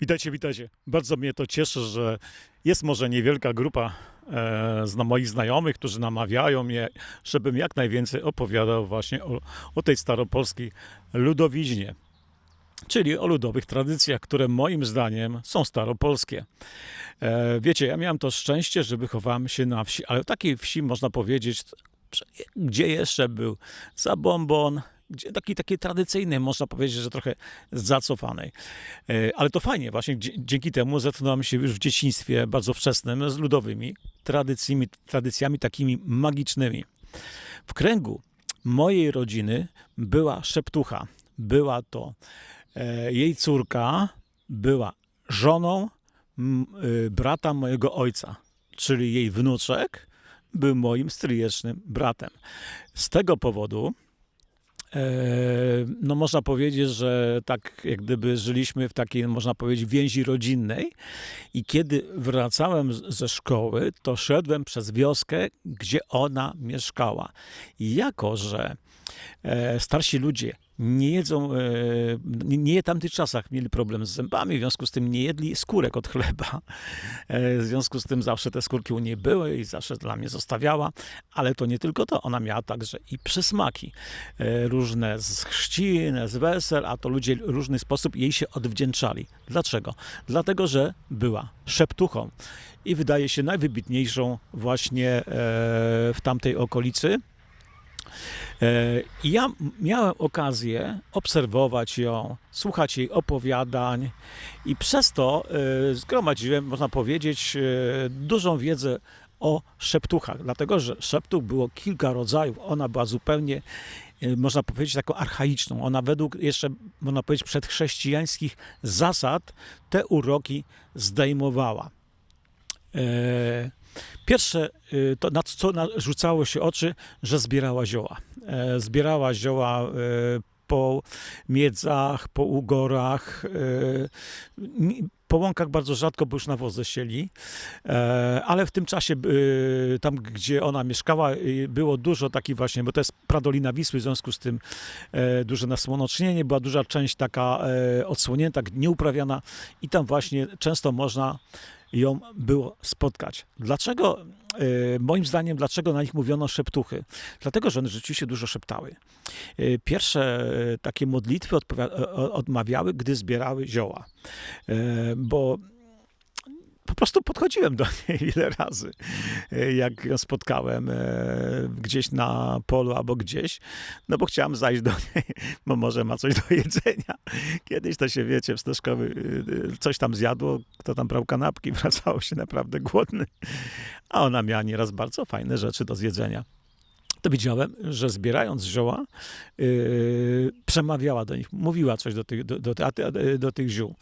Witajcie, witajcie. Bardzo mnie to cieszy, że jest może niewielka grupa e, zna, moich znajomych, którzy namawiają mnie, żebym jak najwięcej opowiadał właśnie o, o tej staropolskiej ludowiźnie, czyli o ludowych tradycjach, które moim zdaniem są staropolskie. E, wiecie, ja miałem to szczęście, że wychowałem się na wsi, ale takiej wsi można powiedzieć, gdzie jeszcze był Zabombon, gdzie taki, takiej tradycyjnej, można powiedzieć, że trochę zacofanej. E, Ale to fajnie, właśnie dzięki temu zetknąłem się już w dzieciństwie bardzo wczesnym z ludowymi tradycjami, tradycjami takimi magicznymi. W kręgu mojej rodziny była szeptucha. Była to e, jej córka, była żoną y, brata mojego ojca, czyli jej wnuczek był moim stryjecznym bratem. Z tego powodu E, no można powiedzieć, że tak jak gdyby żyliśmy w takiej, można powiedzieć, więzi rodzinnej i kiedy wracałem ze szkoły, to szedłem przez wioskę, gdzie ona mieszkała. I jako, że e, starsi ludzie nie jedzą, e, nie, w tamtych czasach mieli problem z zębami, w związku z tym nie jedli skórek od chleba. E, w związku z tym zawsze te skórki u niej były i zawsze dla mnie zostawiała, ale to nie tylko to, ona miała także i przysmaki e, różne z chrzcin, z wesel, a to ludzie w różny sposób jej się odwdzięczali. Dlaczego? Dlatego, że była szeptuchą i wydaje się najwybitniejszą właśnie e, w tamtej okolicy. E, I ja miałem okazję obserwować ją, słuchać jej opowiadań i przez to e, zgromadziłem, można powiedzieć, e, dużą wiedzę o szeptuchach, dlatego że szeptuch było kilka rodzajów. Ona była zupełnie, można powiedzieć, taką archaiczną. Ona według jeszcze, można powiedzieć, przedchrześcijańskich zasad te uroki zdejmowała. Pierwsze, y, to na co rzucało się oczy, że zbierała zioła. E, Zbierała zioła e, po miedzach, po ugorach, e, po łąkach bardzo rzadko, bo już nawozy sieli, ale w tym czasie, y, tam gdzie ona mieszkała, y, było dużo takich właśnie, bo to jest pradolina Wisły, w związku z tym duże nasłonocznienie, była duża część taka odsłonięta, nieuprawiana i tam właśnie często można ją było spotkać. Dlaczego, e, moim zdaniem, dlaczego na nich mówiono szeptuchy? Dlatego, że one rzeczywiście dużo szeptały. E, Pierwsze e, takie modlitwy odmawiały, gdy zbierały zioła. Bo po prostu podchodziłem do niej wiele razy, jak ją spotkałem e, gdzieś na polu albo gdzieś, no bo chciałem zajść do niej, bo może ma coś do jedzenia. Kiedyś to się, wiecie, w y, y, coś tam zjadło, kto tam brał kanapki, wracało się naprawdę głodny, a ona miała nieraz bardzo fajne rzeczy do zjedzenia. To widziałem, że zbierając zioła, yy, przemawiała do nich, mówiła coś do tych, do, do, do, tych ziół.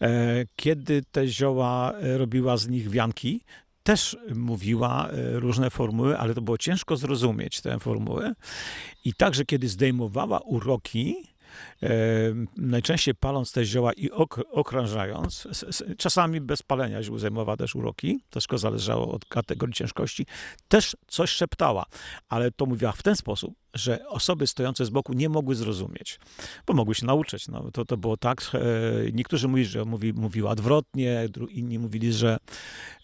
E, Kiedy te zioła e, robiła z nich wianki, też mówiła e, różne formuły, ale to było ciężko zrozumieć te formuły. I także, kiedy zdejmowała uroki, najczęściej paląc te zioła i ok, okrążając, czasami bez palenia ziół zajmowała też uroki, to wszystko zależało od kategorii ciężkości, też coś szeptała, ale to mówiła w ten sposób, że osoby stojące z boku nie mogły zrozumieć, bo mogły się nauczyć. No, to, to było tak, e, niektórzy mówili, że mówi, mówiła odwrotnie, inni mówili, że,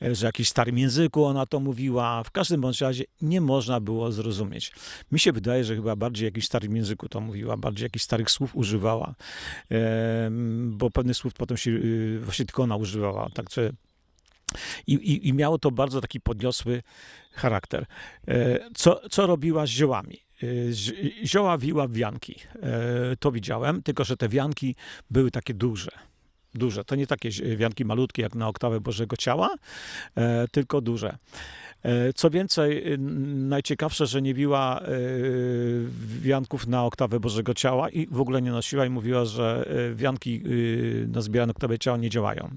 e, że w jakimś starym języku ona to mówiła. W każdym bądź razie nie można było zrozumieć. Mi się wydaje, że chyba bardziej w jakimś starym języku to mówiła, bardziej jakichś starych słów używała, bo pewnych słów potem się y, właśnie tylko ona używała, także i, i, I miało to bardzo taki podniosły charakter. E, Co, co robiła z ziołami? Zi- Zioła wiła wianki. E, To widziałem, tylko że te wianki były takie duże. Duże. To nie takie wianki malutkie jak na oktawę Bożego Ciała, e, tylko duże. E, Co więcej, najciekawsze, że nie wiła wianków na oktawę Bożego Ciała i w ogóle nie nosiła i mówiła, że wianki y, na zbierane oktawę ciała nie działają.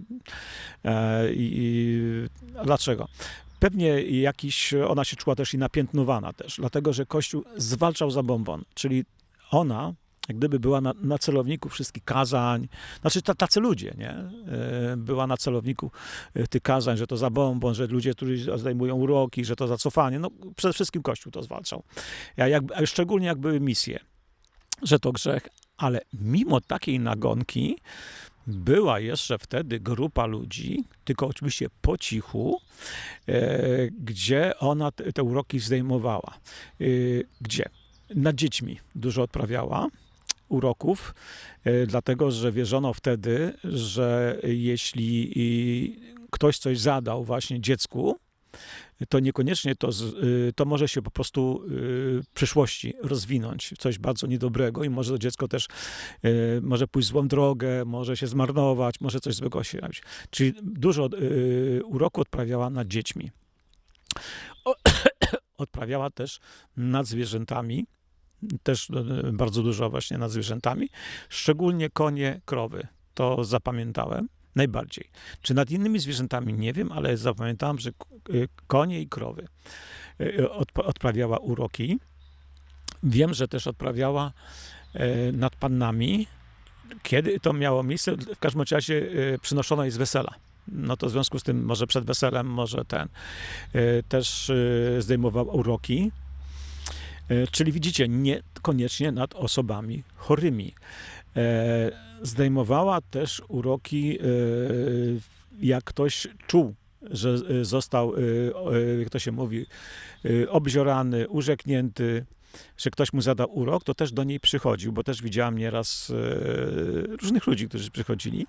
I, i dlaczego? Pewnie jakiś, ona się czuła też i napiętnowana też, dlatego że Kościół zwalczał zabobon, czyli ona jak gdyby była na, na celowniku wszystkich kazań, znaczy ta, tacy ludzie, nie? E, Była na celowniku e, tych kazań, że to zabobon, że ludzie, którzy zdejmują uroki, że to zacofanie, no przede wszystkim Kościół to zwalczał. Ja jakby, a szczególnie jak były misje, że to grzech, ale mimo takiej nagonki była jeszcze wtedy grupa ludzi, tylko oczywiście po cichu, e, gdzie ona te, uroki zdejmowała. E, gdzie? Nad dziećmi dużo odprawiała uroków, e, dlatego że wierzono wtedy, że jeśli ktoś coś zadał właśnie dziecku, to niekoniecznie to, y, to może się po prostu y, w przyszłości rozwinąć, coś bardzo niedobrego i może to dziecko też y, może pójść złą drogę, może się zmarnować, może coś złego się robić. Czyli dużo uroku odprawiała nad dziećmi. Odprawiała też nad zwierzętami, też bardzo dużo właśnie nad zwierzętami, szczególnie konie, krowy. To zapamiętałem najbardziej. Czy nad innymi zwierzętami nie wiem, ale zapamiętałem, że y, konie i krowy y, odp- odprawiała uroki. Wiem, że też odprawiała e, nad pannami. Kiedy to miało miejsce? W każdym razie e, przynoszono jej z wesela. No to w związku z tym, może przed weselem, może ten. e, Też zdejmował uroki. Czyli widzicie, niekoniecznie nad osobami chorymi. E, Zdejmowała też uroki, e, jak ktoś czuł, że e, został, jak to się mówi, obziorany, urzeknięty, że ktoś mu zadał urok, to też do niej przychodził, bo też widziałam nieraz różnych ludzi, którzy przychodzili.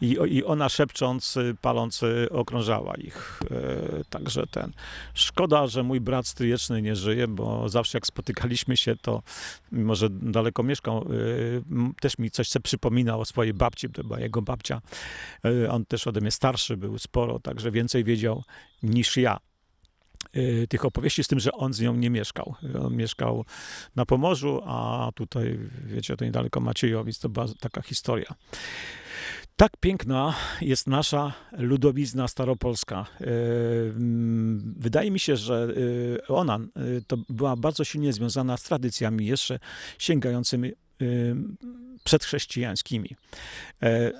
I, I ona szepcząc, y, paląc, y, okrążała ich. E, Także ten. Szkoda, że mój brat stryjeczny nie żyje, bo zawsze jak spotykaliśmy się, to mimo, że daleko mieszkał, y, też mi coś se przypominał o swojej babci, to była jego babcia. On też ode mnie starszy był sporo, także więcej wiedział niż ja y, tych opowieści, z tym, że on z nią nie mieszkał. On mieszkał na Pomorzu, a tutaj, wiecie, to niedaleko Maciejowic, to była taka historia. Tak piękna jest nasza ludowizna staropolska. Y, mm, Wydaje mi się, że y, ona y, to była bardzo silnie związana z tradycjami jeszcze sięgającymi przedchrześcijańskimi. E,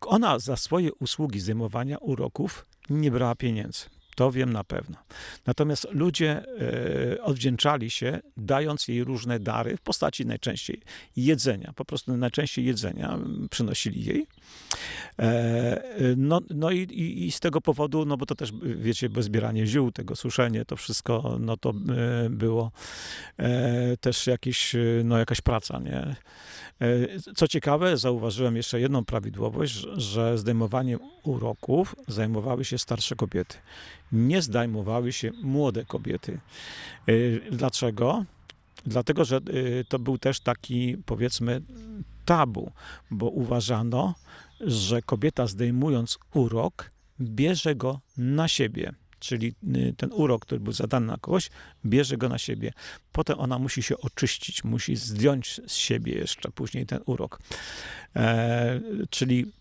Ona za swoje usługi zdejmowania uroków nie brała pieniędzy. To wiem na pewno. Natomiast ludzie e, odwdzięczali się, dając jej różne dary w postaci najczęściej jedzenia. Po prostu najczęściej jedzenia mm, przynosili jej. E, no, no i, i, i z tego powodu, no bo to też, wiecie, bo zbieranie ziół, tego suszenie, to wszystko, no to e, było e, też jakieś, no jakaś praca, nie? Co ciekawe, zauważyłem jeszcze jedną prawidłowość, że- zdejmowaniem uroków zajmowały się starsze kobiety. Nie zdejmowały się młode kobiety. Dlaczego? Dlatego, że to był też taki, powiedzmy, tabu, bo uważano, że kobieta zdejmując urok, bierze go na siebie. Czyli y, ten urok, który był zadany na kogoś, bierze go na siebie. Potem ona musi się oczyścić, musi zdjąć z siebie jeszcze później ten urok. E, czyli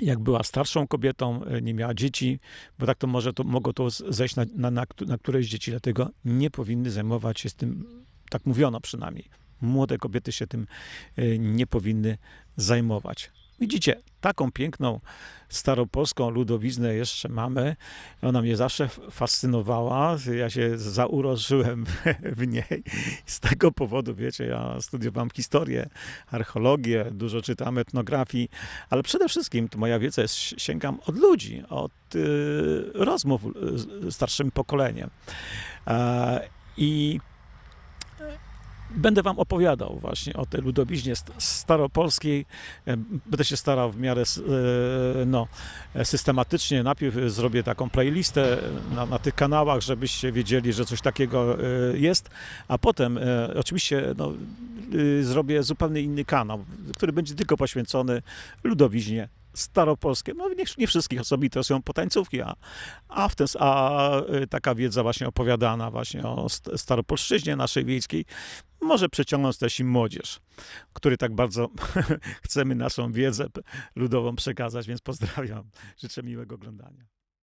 jak była starszą kobietą, e, nie miała dzieci, bo tak to może to, mogło to zejść na, na, na, na któreś dzieci, dlatego nie powinny zajmować się tym, tak mówiono przynajmniej. Młode kobiety się tym e, nie powinny zajmować. Widzicie, taką piękną staropolską ludowiznę jeszcze mamy. Ona mnie zawsze fascynowała. Ja się zauroczyłem w niej. Z tego powodu, wiecie, ja studiowałem historię, archeologię, dużo czytam etnografii, ale przede wszystkim to moja wiedza jest, sięgam od ludzi, od y, rozmów y, z starszym pokoleniem. E, I Będę wam opowiadał właśnie o tej ludowiźnie st- staropolskiej. E, Będę się starał w miarę e, no, e, systematycznie. Najpierw zrobię taką playlistę na, na tych kanałach, żebyście wiedzieli, że coś takiego jest, a potem oczywiście no, zrobię zupełnie inny kanał, który będzie tylko poświęcony ludowiźnie staropolskiej. No nie, nie wszystkich osobito są potańcówki, a, a, w ten, a taka wiedza właśnie opowiadana właśnie o st- staropolszczyźnie naszej wiejskiej może przyciągnąć też i młodzież, który tak bardzo chcemy naszą wiedzę ludową przekazać, więc pozdrawiam. Życzę miłego oglądania.